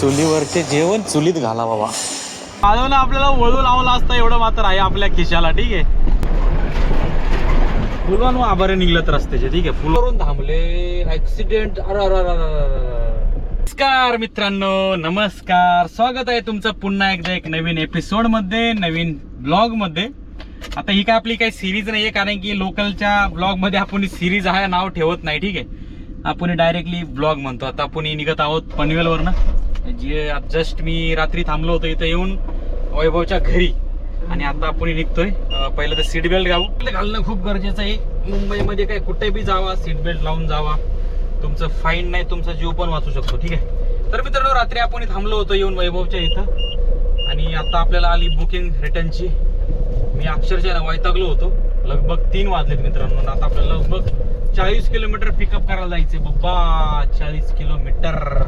चुलीवरचे जेवण चुलीत घाला बाबा. ना आपल्याला वळू लावला असता एवढं मात्र आहे आपल्या खिशाला ठीक आहे? फुलवान आभारे निघलत रस्त्याचे ठीक आहे? फुलवरून थांबले. ऍक्सिडेंट नमस्कार मित्रांनो नमस्कार. स्वागत आहे तुमचं पुन्हा एकदा एक नवीन एपिसोडमध्ये नवीन ब्लॉगमध्ये आता ही काय आपली काही सिरीज नाहीये कारण की लोकलच्या ब्लॉगमध्ये आपण सिरीज हा नाव ठेवत नाही ठीक आहे? आपण डायरेक्टली ब्लॉग म्हणतो. आता आपण निघत आहोत पनवेलवरनं. जे जस्ट मी रात्री थांबलो होतो इथं येऊन वैभवच्या घरी. आणि आता आपण निघतोय. पहिलं तर सीट बेल्ट घालू. घालणं खूप गरजेचं आहे. मुंबईमध्ये काय कुठे बी जावा सीट बेल्ट लावून जावा. तुमचं फाईन नाही तुमचा जीव पण वाचू शकतो ठीक आहे? तर मित्रांनो रात्री आपण थांबलो होतो येऊन वैभवच्या इथं. आणि आता आपल्याला आली बुकिंग रिटर्नची मी अक्षरशः वैतागलो होतो. लगभग तीन वाजलेत मित्रांनो. आता आपल्याला लगभग चाळीस किलोमीटर पिकअप करायला जायचे बाबा चाळीस किलोमीटर.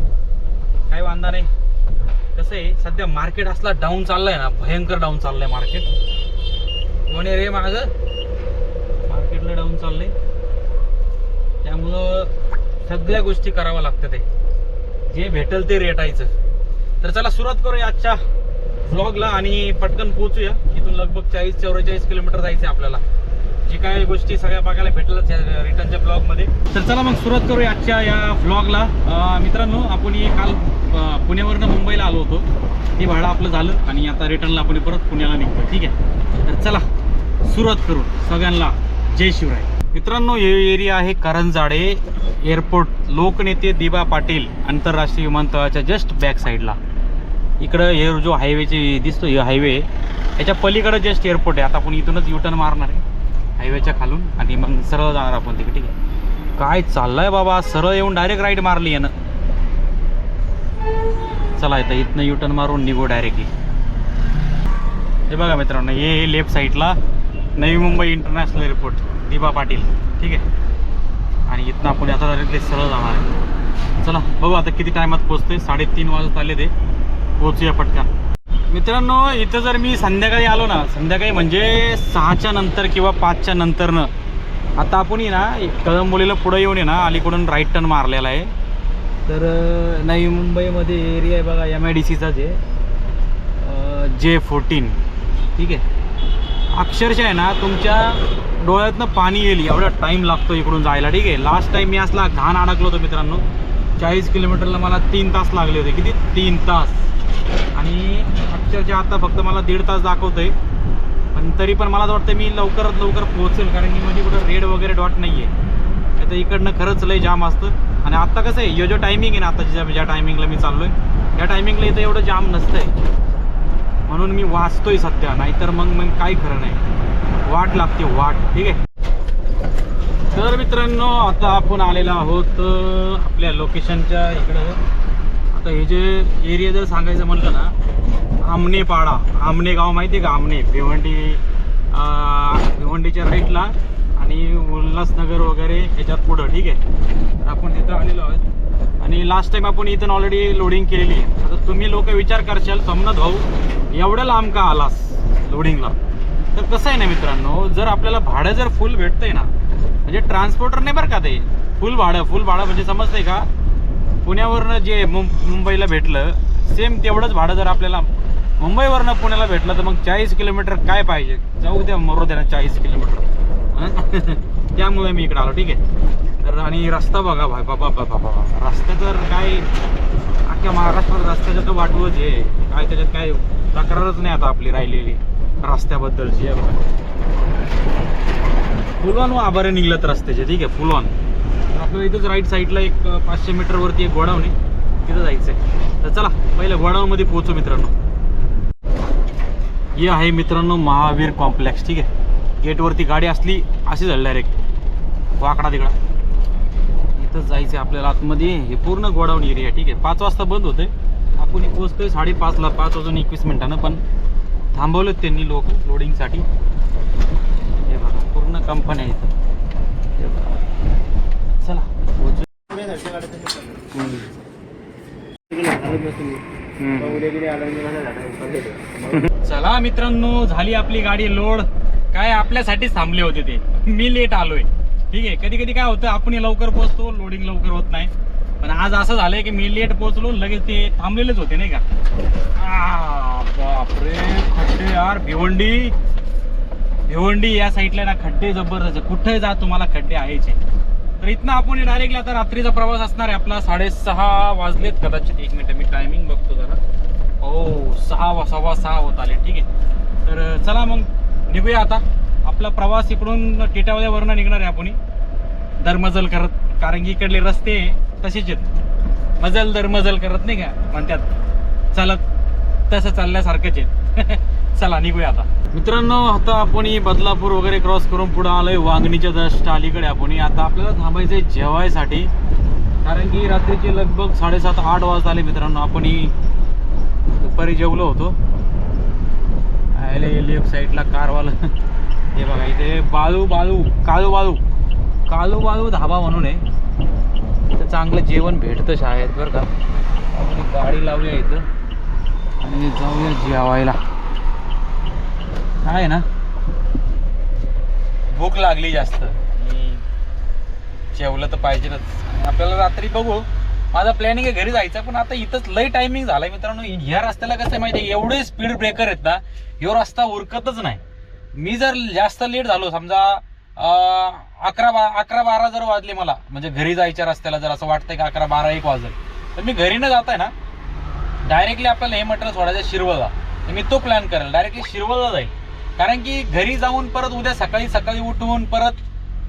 काही वांदा नाही. कसं आहे सध्या मार्केट असला डाऊन चाललाय ना भयंकर डाऊन चाललंय मार्केट कोणी रे माग? मार्केटला डाऊन चाललंय. त्यामुळं सगळ्या गोष्टी कराव्या लागतात जे भेटेल ते रेटायचं. तर चला सुरुवात करूया आजच्या व्लॉगला आणि पटकन पोहोचूया. इथून लगभग चाळीस चौवेचाळीस किलोमीटर जायचं आहे आपल्याला. जे काय गोष्टी सगळ्या बघायला भेटलं रिटर्नच्या ब्लॉगमध्ये तर चला मग सुरुवात करूया आजच्या या व्लॉगला मित्रांनो आपण काल पुण्यावरनं मुंबईला आलो होतो. ते भाडं आपलं झालं आणि आता रिटर्नला आपण परत पुण्याला निघतो ठीक आहे? तर चला सुरुवात करू सगळ्यांना जय शिवराय. मित्रांनो हे एरिया आहे करंजाडे एअरपोर्ट. लोकनेते दिबा पाटील आंतरराष्ट्रीय विमानतळाच्या जस्ट बॅक साईडला. इकडं हे जो हायवेचे दिसतो हे हायवे याच्या पलीकडं जस्ट एअरपोर्ट आहे. आता आपण इथूनच युटर्न मारणार आहे हायवेच्या खालून. आणि मग सरळ जाणार आपण तिकडे ठीक आहे? काय चाललं आहे बाबा? सरळ येऊन डायरेक्ट राईड मारली यानं. चला इथं इथनं युटर्न मारून निघू डायरेक्टली हे. बघा मित्रांनो हे लेफ्ट साईडला नवी मुंबई इंटरनॅशनल एअरपोर्ट दिबा पाटील. ठीक आहे? आणि इथनं आपण आता डायरेक्टली सरळ जाणार आहे. चला बघू आता किती टायमात पोहोचतोय. साडेतीन वाजत आले ते. पोचूया पटकन. मित्रांनो इथं जर मी संध्याकाळी आलो ना संध्याकाळी म्हणजे सहाच्या नंतर किंवा पाचच्या नंतरनं आता आपण ना कळंबोलीला पुढं येऊन ये ना अलीकडून राईट टर्न मारलेला आहे. तर नाही नवी मुंबईमध्ये एरिया आहे बघा एम आय डी सीचा जे जे फोर्टीन ठीक आहे? अक्षरशः आहे ना तुमच्या डोळ्यातनं पाणी येईल एवढा टाईम लागतो इकडून जायला. ठीक आहे? लास्ट टाईम मी असला घाण अडकलो होतो मित्रांनो. चाळीस किलोमीटरला मला तीन तास लागले होते. किती? तीन तास. आणि अक्षरशः आता फक्त मला दीड तास दाखवतंय. पण तरी पण मला असं वाटतं मी लवकरात लवकर पोहोचेल कारण की म्हणजे कुठं रेड वगैरे डॉट नाही आहे तर इकडनं खरंच लय जाम असतं. आणि आत्ता कसं आहे यो जो टायमिंग आहे ना आता ज्या ज्या टायमिंगला मी चाललो आहे त्या टायमिंगला इथं एवढं जाम नसतं आहे म्हणून मी वाचतोय सध्या नाहीतर मग मग काय खरं नाही. वाट लागते वाट. ठीक आहे? तर मित्रांनो आता आपण आलेलो आहोत आपल्या लोकेशनच्या इकडं. आता हे जे एरिया जर सांगायचं म्हटलं ना आमनेपाडा. आमने गाव माहिती आहे का? आमने. भिवंडी भिवंडीच्या राईटला आणि उल्हासनगर वगैरे ह्याच्यात पुढं ठीक आहे? तर आपण इथं आलेलो आहोत. आणि लास्ट टाइम आपण इथून ऑलरेडी लोडिंग केलेली आहे. आता तुम्ही लोक विचार करशाल समनत भाऊ एवढं लांब का आलास लोडिंगला तर कसं आहे ना मित्रांनो जर आपल्याला भाडं जर फुल भेटतंय ना म्हणजे ट्रान्सपोर्टर नाही बरं का ते फुल भाडं फुल भाडं म्हणजे समजतंय का? पुण्यावरनं जे मुं- मुंबईला भेटलं सेम तेवढंच भाडं जर आपल्याला मुंबईवरनं पुण्याला भेटलं तर मग चाळीस किलोमीटर काय पाहिजे? जाऊ द्या मरू द्या ना चाळीस किलोमीटर. त्यामुळे मी इकडे आलो ठीक आहे. तर आणि रस्ता बघा भाई बाबा बाबा बाबा. रस्ता तर काय अख्ख्या महाराष्ट्रात रस्त्याचं तर वाटवच आहे. काय त्याच्यात काय तक्रारच नाही आता आपली राहिलेली रस्त्याबद्दलची आहे बघा. फुलवान आभारे निघलत रस्त्याचे ठीक आहे फुलवान तर आपल्याला इथंच राईट साईडला एक पाचशे मीटरवरती एक गोडाऊन आहे. तिथं जायचं आहे तर चला पहिलं गोडाऊनमध्ये पोहोचू मित्रांनो. हे आहे मित्रांनो महावीर कॉम्प्लेक्स ठीक आहे. गेटवरती गाडी असली अशी झाली डायरेक्ट वाकडा तिकडा. इथंच जायचं आपल्याला आतमध्ये. हे पूर्ण गोडाऊन एरिया ठीक आहे. पाच वाजता बंद होते आपण पोहोचतोय साडेपाचला पाच वाजून एकवीस मिनिटानं पण थांबवलेत त्यांनी लोक लोडिंगसाठी हे बघा पूर्ण कंपन्या इथं. बघा. चला. चला मित्रांनो झाली आपली गाडी लोड काय आपल्यासाठीच थांबले होते ते. मी लेट आलोय. ठीक आहे कधी कधी काय होतं आपण लवकर पोहोचतो लोडिंग लवकर होत नाही. पण आज असं झालंय की मी लेट पोहोचलो लगेच ते थांबलेलेच होते नाही का? आ, बापरे खड्डे यार. भिवंडी भिवंडी या साईडला ना खड्डे जबरदस्त कुठे जा तुम्हाला खड्डे आहेचे तर इथनं आपण डायरेक्टली आता रात्रीचा प्रवास असणार आहे. आपला साडेसहा वाजलेत कदाचित एक मिनिट मी टायमिंग बघतो जरा. ओ सहा वा- सव्वा सहा होत आले ठीक आहे. तर चला मग. निघूया आता. आपला प्रवास इकडून टिटावल्यावरनं निघणार आहे आपण. दरमजल करत कारण की इकडले रस्ते तसेच आहेत. मजल दरमजल करत नाही का? म्हणतात चालत तसं चालल्यासारखंच आहे. चला निघूया आता. मित्रांनो आता आपण बदलापूर वगैरे क्रॉस करून पुढे आलोय. वांगणीच्या जस्ट अलीकडे आपण आता आपल्याला थांबायचंय जेवायसाठी. कारण की रात्रीचे लगभग साडेसात आठ वाजता आले मित्रांनो. आपण दुपारी जेवलो होतो. आले लेफ्ट साईडला कारवाला. हे बघा इथे बाळू बाळू काळू बाळू काळू बाळू धाबा म्हणून आहे. इथं चांगलं जेवण भेटतं शाळेत बरं का. गाडी लावूया इथं. आणि जाऊया जेवायला. आहे ना? भूक लागली जास्त. जेवलं तर पाहिजेच आपल्याला रात्री बघू. माझा प्लॅनिंग आहे घरी जायचं पण आता इथंच लय टायमिंग झालाय मित्रांनो. ह्या रस्त्याला कसं आहे माहिती आहे? एवढे स्पीड ब्रेकर आहेत ना ह्यो रस्ता उरकतच नाही. मी जर जास्त लेट झालो समजा अकरा बा अकरा बारा जर वाजले मला म्हणजे घरी जायच्या रस्त्याला जर असं वाटतंय की अकरा बारा एक वाजेल तर मी घरी न जाताय ना. डायरेक्टली आपल्याला हे मटेरियल सोडायचं शिरवळला. तर मी तो प्लॅन करेल. डायरेक्टली शिरवळला जाईल. कारण की घरी जाऊन परत उद्या सकाळी सकाळी उठून परत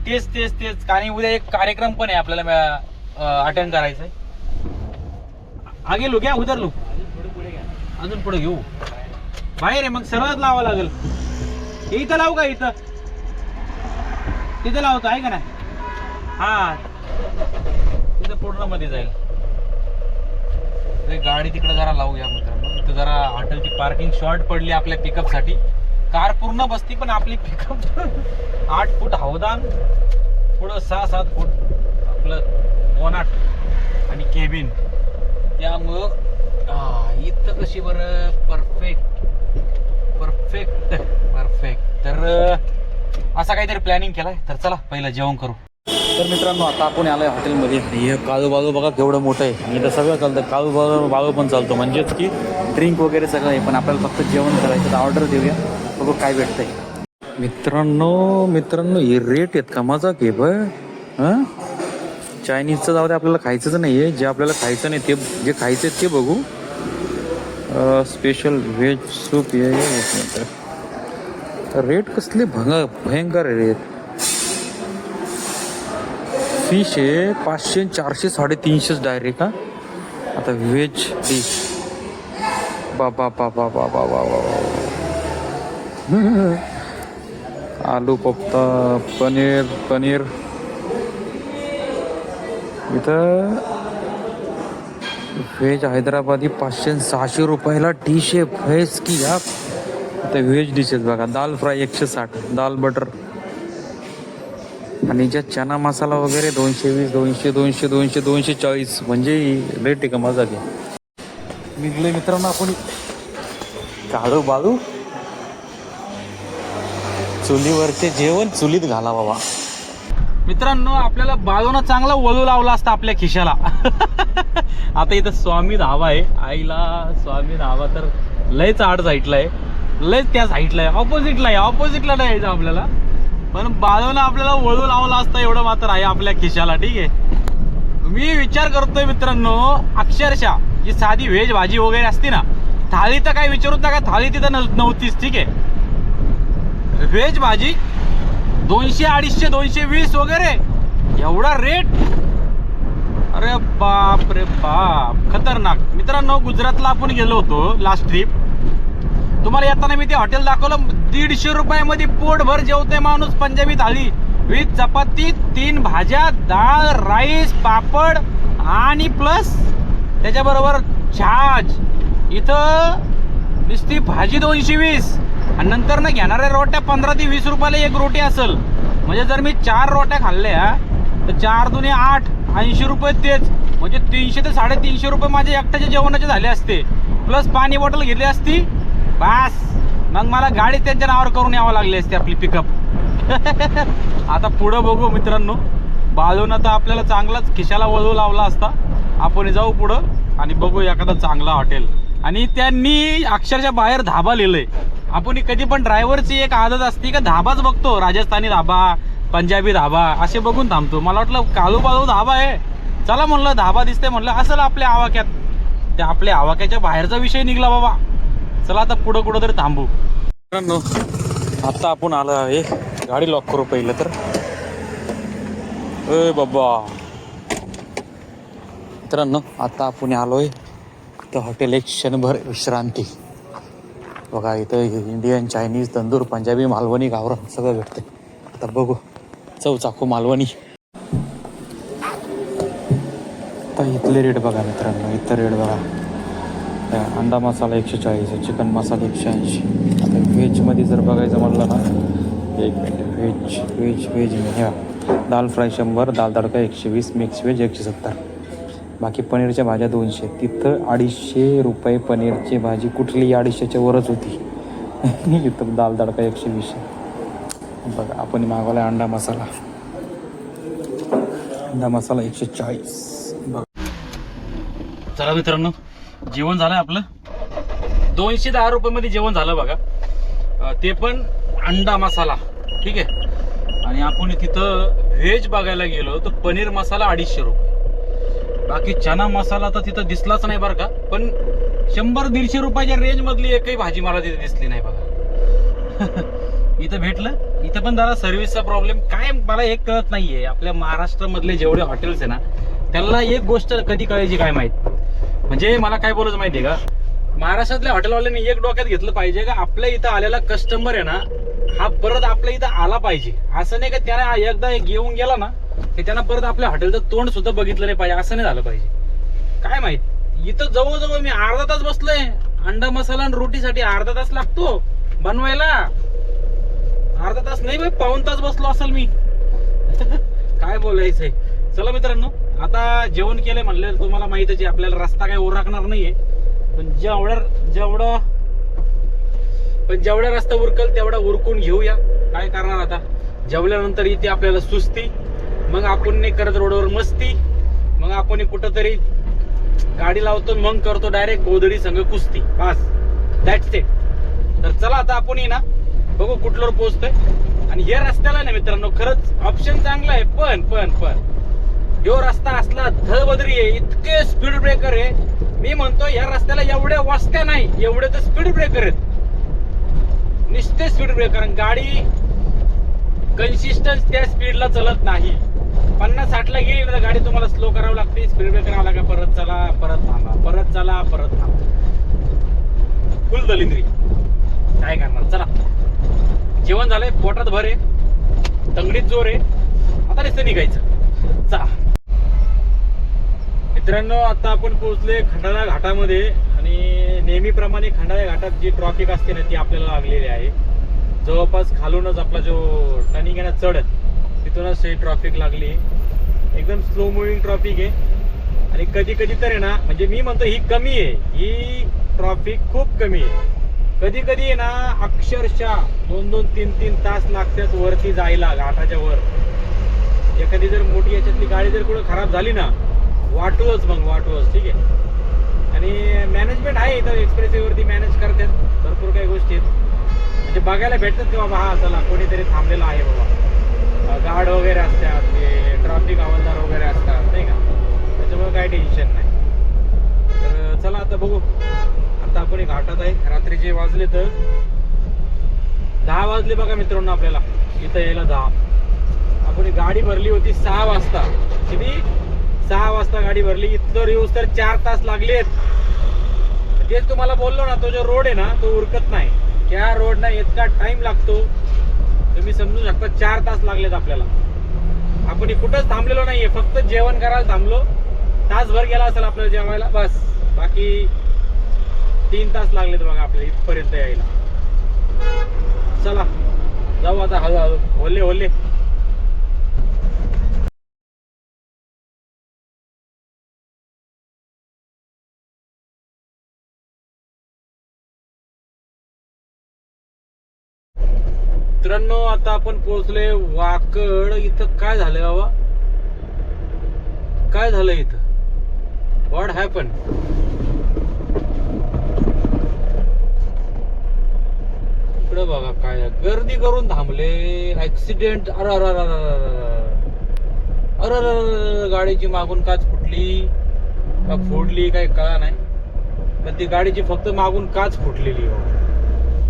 तेच तेच तेच. आणि उद्या एक कार्यक्रम पण आहे आपल्याला अटेंड करायचा आहे आगे लो घ्या उधर लो. अजून पुढे घेऊ. बाहेर आहे मग सरळच लावा लागेल. हे इथं लावू का इथं? तिथं लावतो आहे का नाही? हा. तिथं पूर्णमध्ये जाईल. ते गाडी तिकडे जरा लावूया मित्रांनो. इथं जरा हॉटेलची पार्किंग शॉर्ट पडली आपल्या पिकअपसाठी कार पूर्ण बसती पण आपली पिकअप आठ फूट हवदान पुढं सहा सात फूट आपलं मोनाट आणि केबिन. त्यामुळं इथं कशी बरं? परफेक्ट परफेक्ट परफेक्ट तर असा काहीतरी प्लॅनिंग केलाय. तर चला पहिलं जेवण करू. तर मित्रांनो आता आपण आलोय हॉटेलमध्ये. हे काळू बाजू बघा केवढं मोठं आहे. आणि इथं सगळं चालतं. काळू बाळू बाजू पण चालतो. म्हणजेच की ड्रिंक वगैरे सगळं आहे. पण आपल्याला फक्त जेवण करायचं तर ऑर्डर देऊया. बघू काय भेटतंय. मित्रांनो मित्रांनो हे रेट आहेत का मजा आहे बय हां? चायनीजचं जाऊ दे आपल्याला खायचंच नाही आहे जे आपल्याला खायचं नाही ते जे खायचं आहे ते बघू. स्पेशल व्हेज सूप हे हे रेट कसले भंग भयंकर आहे रेट फिश आहे पाचशे चारशे साडेतीनशेच डायरेक्ट हा. आता व्हेज डिश बाबा बाबा बाबा बाबा आलू कोफ्ता पनीर पनीर. इथं व्हेज हैदराबादी पाचशे सहाशे रुपयाला डिश व्हेज की या? इथं व्हेज डिशेस बघा. दाल फ्राय एकशे साठ दाल बटर. आणि ज्या चना मसाला वगैरे दोनशे वीस दोनशे दोनशे दोनशे दोनशे चाळीस. म्हणजे रेट आहे का माझा घे निघले मित्रांनो आपण. काळू बाळू. चुलीवरचे जेवण चुलीत घाला बाबा. मित्रांनो आपल्याला बाळूनं चांगला वळू लावला असता आपल्या खिशाला. आता इथं स्वामी धावा आहे. आईला स्वामी धावा तर लयच आड साईडला आहे लयच त्या साईडला आहे ऑपोजिटला आहे. ऑपोजिटला नाही यायचं आपल्याला. पण बाळूनं आपल्याला वळू लावला असता एवढं मात्र आहे आपल्या खिशाला ठीक आहे? मी विचार करतोय मित्रांनो अक्षरशः जी साधी व्हेज भाजी वगैरे असते ना थाळी तर काय विचारूच नका. थाळी तिथं नव्हतीच ठीक आहे? व्हेज भाजी दोनशे अडीचशे दोनशे वीस वगैरे. एवढा रेट अरे बाप रे बाप. खतरनाक. मित्रांनो गुजरातला आपण गेलो होतो लास्ट ट्रिप तुम्हाला येताना मी ते हॉटेल दाखवलं. दीडशे रुपयामध्ये पोटभर जेवते माणूस. पंजाबी थाळी विथ चपाती तीन भाज्या डाळ राईस पापड आणि प्लस त्याच्याबरोबर छाछ इथं नुसती भाजी दोनशे वीस. आणि नंतर ना घेणाऱ्या रोट्या पंधरा ते वीस रुपयाला एक रोटी असेल. म्हणजे जर मी चार रोट्या खाल्ल्या तर चार दुने आठ ऐंशी रुपये तेच. म्हणजे तीनशे ते साडेतीनशे रुपये माझ्या एकट्याच्या जेवणाचे झाले असते. प्लस पाणी बॉटल घेतली असती. बास! मग मला गाडी त्यांच्या नावावर करून यावं लागली असते आपली पिकअप आता पुढं बघू मित्रांनो. बाजूनं तर आपल्याला चांगलाच खिशाला वळू लावला असता. आपण जाऊ पुढं आणि बघू एखादा चांगला हॉटेल आणि त्यांनी अक्षरशः बाहेर धाबा लिहिलंय. आपण कधी पण ड्रायव्हरची एक आदत असते का धाबाच बघतो. राजस्थानी धाबा पंजाबी धाबा असे बघून थांबतो. मला वाटलं काळू पालू धाबा आहे. चला म्हणलं धाबा दिसते म्हणलं असेल आपल्या आवाक्यात. त्या आपल्या आवाक्याच्या बाहेरचा विषय निघला बाबा. चला आता पुढं कुठं तरी थांबू. मित्रांनो आता आपण आलो आहे. गाडी लॉक करू पहिलं तर. ए बाबा. मित्रांनो आता आपण आलोय. तर हॉटेल एक क्षणभर विश्रांती. बघा इथं इंडियन चायनीज तंदूर पंजाबी मालवणी गावरान सगळं भेटतं आता बघू. चव चाकू मालवणी. आता इथले रेट बघा मित्रांनो इथं रेट बघा. अंडा मसाला एकशे चाळीस चिकन मसाला एकशे ऐंशी. आता व्हेजमध्ये जर बघायचं म्हटलं ना एक मिनिट व्हेज व्हेज व्हेज ह्या दाल फ्राय शंभर दाल तडका एकशे वीस मिक्स व्हेज एकशे सत्तर. बाकी पनीरच्या भाज्या दोनशे. तिथं अडीचशे रुपये पनीरची भाजी कुठली? अडीचशेच्या वरच होती. इथं दाल तडका एकशे वीस बघा आपण मागवला अंडा मसाला. अंडा मसाला एकशे चाळीस. बघा. चला मित्रांनो जेवण झालं आपलं. दोनशे दहा रुपयामध्ये जेवण झालं बघा. ते पण अंडा मसाला. ठीक आहे? आणि आपण तिथं व्हेज बघायला गेलो तर पनीर मसाला अडीचशे रुपये. बाकी चना मसाला तर तिथं दिसलाच नाही बरं का. पण शंभर दीडशे रुपयाच्या रेंज मधली एकही भाजी मला तिथे दिसली नाही बघा. इथं भेटलं. इथं पण जरा सर्व्हिसचा प्रॉब्लेम काय मला एक कळत नाहीये. आपल्या महाराष्ट्रामधले जेवढे हॉटेल्स आहे ना त्यांना एक गोष्ट कधी कळायची काय माहीत? म्हणजे मला काय बोलायचं माहितीये का? महाराष्ट्रातल्या हॉटेलवाल्यांनी एक डोक्यात घेतलं पाहिजे का आपल्या इथं आलेला कस्टमर आहे ना हा परत आपल्या इथं आला पाहिजे. असं नाही का त्याने एकदा येऊन गेला ना हे त्यांना परत आपल्या हॉटेलचं तोंड सुद्धा बघितलं नाही पाहिजे असं नाही झालं पाहिजे. काय माहीत? इथं जवळजवळ मी अर्धा तास बसलोय. अंडा मसाला आणि रोटीसाठी अर्धा तास लागतो बनवायला. अर्धा तास नाही बाई पाऊन तास बसलो असेल मी. काय बोलायचंय? चला मित्रांनो आता जेवण केलंय म्हणलं तुम्हाला माहितच आहे आपल्याला रस्ता काय उरकणार नाहीये. पण जेवढ्या जेवढं पण जेवढा रस्ता उरकल तेवढा उरकून घेऊया. काय करणार आता? जेवल्यानंतर इथे आपल्याला सुस्ती मग आपण नाही करत रोडवर मस्ती. मग आपण कुठंतरी गाडी लावतो मग करतो डायरेक्ट गोधडी संघ कुस्ती. बस. दॅट्स इट तर चला आता आपण ये ना बघू कुठल्यावर पोहोचतोय. आणि या रस्त्याला ना मित्रांनो खरंच ऑप्शन चांगला आहे. पण पण पण. यो रस्ता असला धबदरी आहे इतके स्पीड ब्रेकर आहे. मी म्हणतो या रस्त्याला एवढ्या वस्त्या नाही एवढे तर स्पीड ब्रेकर आहेत. निश्चित स्पीड ब्रेकर गाडी कन्सिस्टन्स त्या स्पीडला चलत नाही. पन्नास साठला येईल तर गाडी तुम्हाला स्लो करावं लागते. स्पीड ब्रेकर आला का परत चला परत थांबा. परत चला परत थांबा. फुल दलिंद्री. काय करणार? चला. जेवण झालंय पोटात भर आहे. तंगडीत जोर आहे. आता नुसतं निघायचं. चला. मित्रांनो आता आपण पोहोचले खंडाळा घाटामध्ये. आणि नेहमीप्रमाणे खंडाळा घाटात जी ट्रॉफिक असते ना ती आपल्याला लागलेली आहे. जवळपास खालूनच आपला जो टर्निंग आहे ना चढत. तिथूनच ही ट्रॉफिक लागली. एकदम स्लो मुव्हिंग ट्रॉफिक आहे. आणि कधी कधी तर आहे ना म्हणजे मी म्हणतो ही कमी आहे. ही ट्रॉफिक खूप कमी आहे. कधी कधी आहे ना अक्षरशः दोन दोन तीन तीन तास लागतात वरती जायला घाटाच्या वर. एखादी जर मोठी याच्यातली गाडी जर कुठं खराब झाली ना वाटूच मग वाटूच ठीक आहे. आणि मॅनेजमेंट आहे इथं एक्सप्रेसवरती मॅनेज करतात. भरपूर काही गोष्टी आहेत. म्हणजे बघायला भेटतात की बाबा हा चला कोणीतरी थांबलेला आहे बाबा. गार्ड वगैरे असतात ते ट्रॅफिक हवालदार वगैरे असतात नाही का? त्याच्यामुळे काही टेन्शन नाही. तर चला आता बघू. आता आपण एक घाटात आहे. रात्रीचे वाजले तर दहा वाजले बघा मित्रांनो आपल्याला. इथं यायला दहा. आपण गाडी भरली होती सहा वाजता. किती? सहा वाजता गाडी भरली. इथं येऊस तर चार तास लागलेत तेच तुम्हाला बोललो ना तो जो रोड आहे ना तो उरकत नाही. त्या रोडना इतका टाइम लागतो. तुम्ही समजू शकता चार तास लागलेत आपल्याला. आपण कुठंच थांबलेलो नाहीये फक्त जेवण करायला थांबलो. तासभर गेला असेल आपल्याला जेवायला बस. बाकी तीन तास लागलेत बघा आपल्याला इथपर्यंत यायला. चला जाऊ आता हळूहळू. होल्ले होल्ले. मित्रांनो आता आपण पोहोचले वाकड. इथं काय झालंय बाबा? काय झालं इथं? व्हॉट हॅपन इकडं बघा काय गर्दी करून थांबले. ऍक्सिडेंट अरे अरे अरे अरे गाडीची मागून काच फुटली का फोडली काही कळा नाही पण ती गाडीची फक्त मागून काच फुटलेली हो.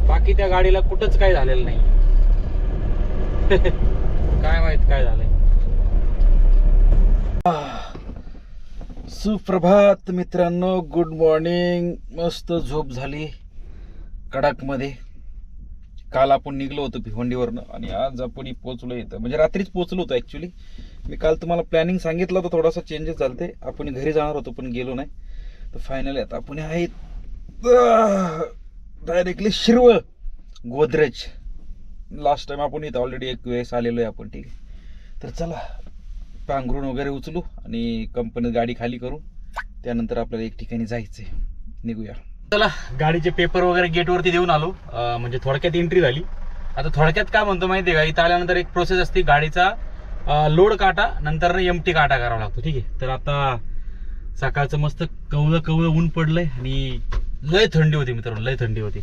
बाकी त्या गाडीला कुठंच काही झालेलं नाही काय माहीत काय झालंय. सुप्रभात मित्रांनो गुड मॉर्निंग मस्त झोप झाली कडाकमध्ये. काल आपण निघलो होतो भिवंडीवरनं आणि आज आपण पोचलो इथं. म्हणजे रात्रीच पोचलो होतो ॲक्च्युली मी काल तुम्हाला प्लॅनिंग सांगितलं होतं थोडासा चेंजेस चालते आपण घरी जाणार होतो पण गेलो नाही. तर फायनली आता आपण आहेत directly Shirwal Godrej. Last time आपण इथं ऑलरेडी एक वेळेस आलेलो आहे आपण ठीक आहे. तर चला पांघरून वगैरे उचलू आणि कंपनीत गाडी खाली करू. त्यानंतर आपल्याला एक ठिकाणी जायचंय. निघूया. चला गाडीचे पेपर वगैरे गेटवरती देऊन आलो. म्हणजे थोडक्यात एंट्री झाली. आता थोडक्यात काय म्हणतो माहिती आहे का? इथं आल्यानंतर एक प्रोसेस असते. गाडीचा लोड काटा नंतर एम टी काटा करावा लागतो ठीक आहे. तर आता सकाळचं मस्त कवळं कवळं ऊन पडलंय आणि लय थंडी होती मित्रांनो लय थंडी होती.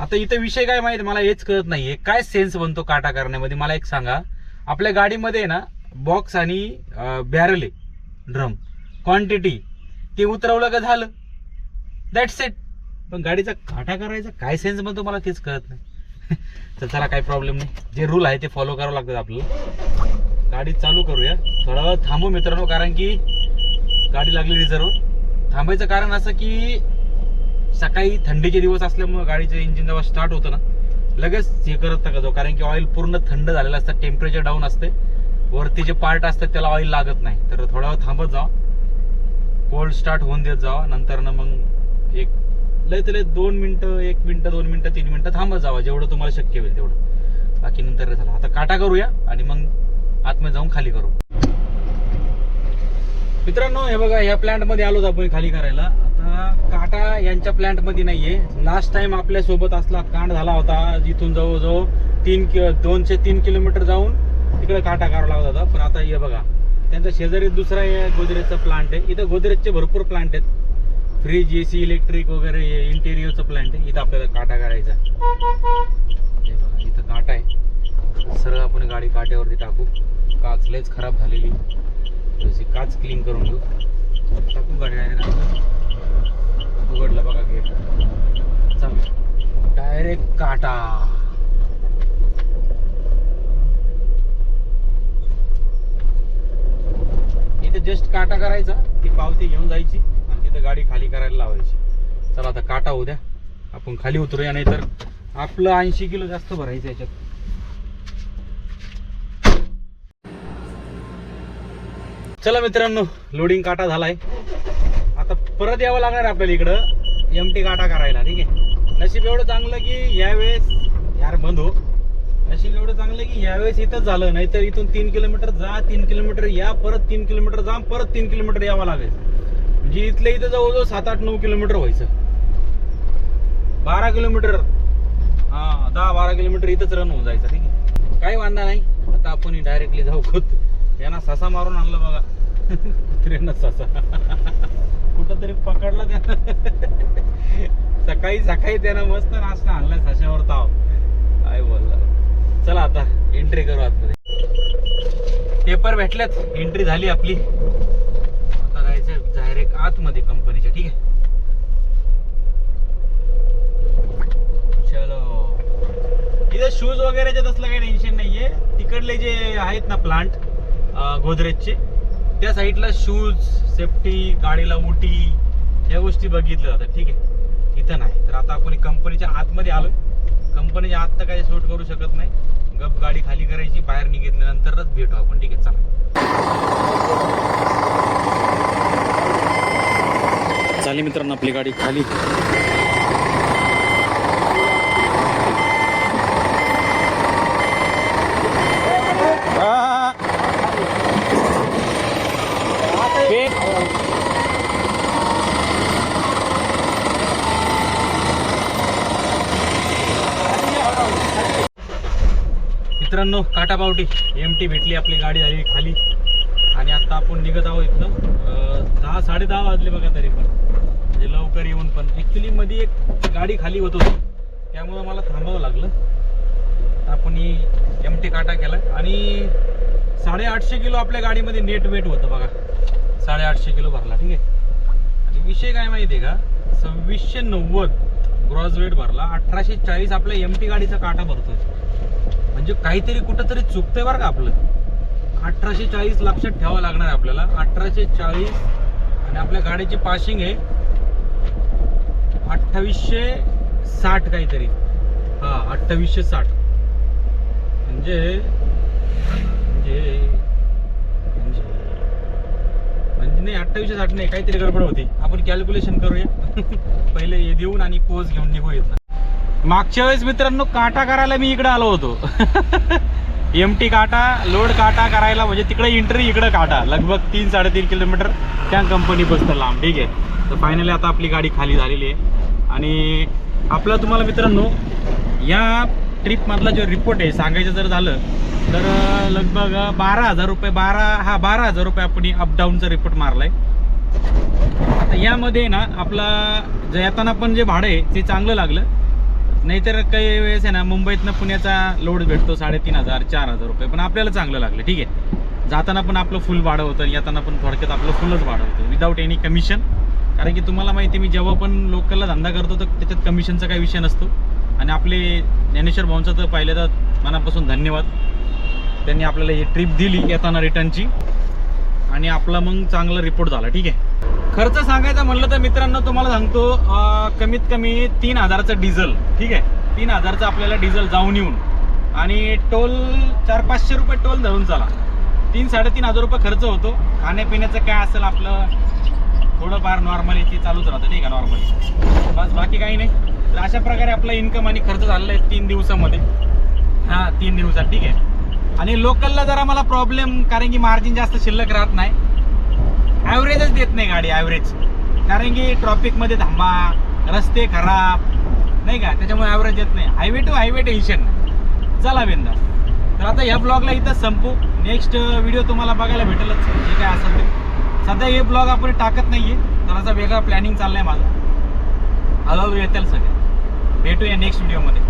आता इथं विषय काय माहिती? मला हेच कळत नाहीये. काय सेन्स बनतो काटा करण्यामध्ये? मला एक सांगा. आपल्या गाडीमध्ये आहे ना बॉक्स आणि बॅरल आहे ड्रम क्वांटिटी ते उतरवलं का झालं? दॅट्स इट पण गाडीचा काटा करायचा काय सेन्स बनतो मला तेच कळत नाही. तर चला काही प्रॉब्लेम नाही. जे रूल आहे ते फॉलो करावं लागतात आपल्याला. गाडी चालू करूया. थोडा वेळ थांबू मित्रांनो कारण की गाडी लागली रिझर्व थांबायचं कारण असं की सकाळी थंडीचे दिवस असल्यामुळे गाडीचं इंजिन जेव्हा स्टार्ट होतं ना लगेच हे करत नका जाऊ कारण की ऑइल पूर्ण थंड झालेलं असतं टेम्परेचर डाऊन असते. वरती जे पार्ट असतात त्याला ऑइल लागत नाही. तर थोडा वेळ थांबत जा कोल्ड स्टार्ट होऊन देत जावा. नंतर ना मग एक लय तर लय दोन मिनटं एक मिनटं दोन मिनटं तीन मिनटं थांबत जावा. जेवढं तुम्हाला शक्य होईल तेवढं. बाकी नंतर झालं. आता काटा करूया आणि मग आतमध्ये जाऊन खाली करू. मित्रांनो हे बघा ह्या प्लॅन्टमध्ये आलो आपण खाली करायला. हा काटा यांच्या प्लांटमध्ये नाहीये. लास्ट टाइम आपल्यासोबत असला कांड झाला होता जिथून जवळजवळ तीन दोनशे तीन किलोमीटर जाऊन तिकडे काटा करावा लागला होता. पण आता हे बघा त्यांचा शेजारी दुसरा गोदरेजचा प्लांट आहे. इथं गोदरेजचे भरपूर प्लांट आहेत. फ्रीज ए सी इलेक्ट्रिक वगैरे इंटेरियरचं प्लांट आहे. इथं आपल्याला काटा काढायचा हे बघा इथं काटा आहे. सरळ आपण गाडी काट्यावरती टाकू. काच लयच खराब झालेली. काच क्लीन करून घेऊ. टाकू गाडी डायरेक्ट उघडलं बघा गेट चल डायरेक्ट काटा. इथे जस्ट काटा करायचा ती पावती घेऊन जायची आणि तिथे गाडी खाली करायला लावायची. चला आता काटा उद्या आपण खाली उतरूया नाही तर आपलं ऐंशी किलो जास्त भरायचं याच्यात. चला मित्रांनो लोडिंग काटा झालाय. परत यावं लागणार आपल्याला इकडं. एम टी गाठा करायला ठीक आहे? नशीब एवढं चांगलं की यावेळेस यार बंद हो नशीब एवढं चांगलं की यावेळेस इथंच झालं नाहीतर इथून तीन किलोमीटर जा तीन किलोमीटर या परत तीन किलोमीटर जा परत तीन किलोमीटर यावं लागेल. म्हणजे इथल्या इथं जवळजवळ सात आठ नऊ किलोमीटर व्हायचं. बारा किलोमीटर हा दहा बारा किलोमीटर इथंच रन होऊन जायचं ठीक आहे? काही वांदा नाही. आता आपण डायरेक्टली जाऊ खोत यांना ससा मारून आणलं बघा. कुत्र्यांना ससा. कुठंतरी पकडला त्यानं सकाळी सकाळी त्यानं मस्त नाश्ता आणलाय साशावर ताव. काय बोलला चला आता एंट्री करू आतमध्ये. पेपर भेटल्यात एंट्री झाली आपली. आता जायचं डायरेक्ट आतमध्ये कंपनीच्या ठीक आहे? चलो. इथे शूज वगैरेचे तसलं काही टेन्शन नाहीये. तिकडले जे आहेत ना प्लांट गोदरेजचे त्या साईडला शूज सेफ्टी गाडीला उटी या गोष्टी बघितल्या जातात. ठीक आहे? इथं नाही. तर आता आपण कंपनीच्या आतमध्ये आलो कंपनीच्या आत तर काही सूट करू शकत नाही. गप गाडी खाली करायची बाहेर निघितल्यानंतरच भेटू आपण. ठीक आहे? चला. चालेल मित्रांनो आपली गाडी खाली. मित्रांनो काटापावटी एम टी भेटली आपली गाडी झाली खाली. आणि आता आपण निघत आहोत इथनं. दहा साडे दहा वाजले बघा तरी पण. म्हणजे लवकर येऊन पण. ॲक्च्युली मध्ये एक गाडी खाली होत होती. त्यामुळं मला थांबावं लागलं. आपण ही एम टी काटा केला आणि साडेआठशे किलो आपल्या गाडीमध्ये नेट वेट होतं बघा. साडेआठशे किलो भरला ठीक आहे? आणि विषय काय माहिती आहे का? सव्वीसशे नव्वद ग्रॉस वेट भरला. अठराशे चाळीस आपल्या एम टी गाडीचा काटा भरतोय. म्हणजे काहीतरी कुठंतरी चुकतंय बरं का आपलं. अठराशे चाळीस लक्षात ठेवावं लागणार आहे आपल्याला. अठराशे चाळीस आणि आपल्या गाडीची पासिंग आहे अठ्ठावीसशे साठ काहीतरी. हा अठ्ठावीसशे साठ. म्हणजे म्हणजे म्हणजे. म्हणजे नाही अठ्ठावीसशे साठ नाही काहीतरी गडबड होती. आपण कॅल्क्युलेशन करूया. पहिले हे देऊन आणि पोज घेऊन निघू येत मागच्या वेळेस मित्रांनो काटा करायला मी इकडे आलो होतो. एम टी काटा लोड काटा करायला म्हणजे तिकडे एंट्री इकडे काटा. लगभग तीन साडेतीन किलोमीटर त्या कंपनी बसतं लांब ठीक आहे? तर फायनली आता आपली गाडी खाली झालेली आहे. आणि आपला तुम्हाला मित्रांनो या ट्रिपमधला जो रिपोर्ट आहे सांगायचं जर झालं तर लगभग बारा हजार रुपये बारा हा बारा हजार रुपये आपण अपडाऊनचा रिपोर्ट मारला आहे आता यामध्ये ना आपला जे येताना पण जे भाडं आहे ते चांगलं लागलं. नाहीतर काही वेळेस आहे ना मुंबईतनं पुण्याचा लोड भेटतो साडेतीन हजार चार हजार रुपये. पण आपल्याला चांगलं लागलं ठीक आहे. जाताना पण आपलं फुल भाडं होतं येताना पण थोडक्यात आपलं फुलच भाडं होतं विदाऊट एनी कमिशन कारण की तुम्हाला माहिती आहे, मी जेव्हा पण लोकलला धंदा करतो तर त्याच्यात कमिशनचा काही विषय नसतो. आणि आपले ज्ञानेश्वर भाऊंचं तर पाहिलं तर मनापासून धन्यवाद. त्यांनी आपल्याला ही ट्रिप दिली येताना रिटर्नची आणि आपला मग चांगला रिपोर्ट झाला ठीक आहे? खर्च सांगायचा म्हणलं तर मित्रांनो तुम्हाला सांगतो कमीत कमी तीन हजारचं डिझेल ठीक आहे? तीन हजारचं आपल्याला डिझेल जाऊन येऊन. आणि टोल चार पाचशे रुपये टोल धरून चला. तीन साडेतीन हजार रुपये खर्च होतो. खाण्यापिण्याचं काय असेल आपलं? थोडंफार नॉर्मली ती चालूच राहतं नाही का नॉर्मली बस बाकी काही नाही. तर अशा प्रकारे आपला इन्कम आणि खर्च झालेला आहे तीन दिवसामध्ये. हां तीन दिवसात ठीक आहे? आणि लोकलला जरा मला प्रॉब्लेम कारण की मार्जिन जास्त शिल्लक राहत नाही. ॲव्हरेजच देत नाही गाडी ॲव्हरेज कारण की ट्रॉफिकमध्ये थांबा रस्ते खराब नाही का? त्याच्यामुळे ॲव्हरेज देत नाही. हायवे टू हायवे टेन्शन चला बिंदा तर आता ह्या ब्लॉगला इथं संपू. नेक्स्ट व्हिडिओ uh, तुम्हाला बघायला भेटेलच. जे काय असेल ते. सध्या हे ब्लॉग आपण टाकत नाही आहे तर असा वेगळा प्लॅनिंग चाललाय माझं. हळूहळू येतील सगळे भेटूया नेक्स्ट व्हिडिओमध्ये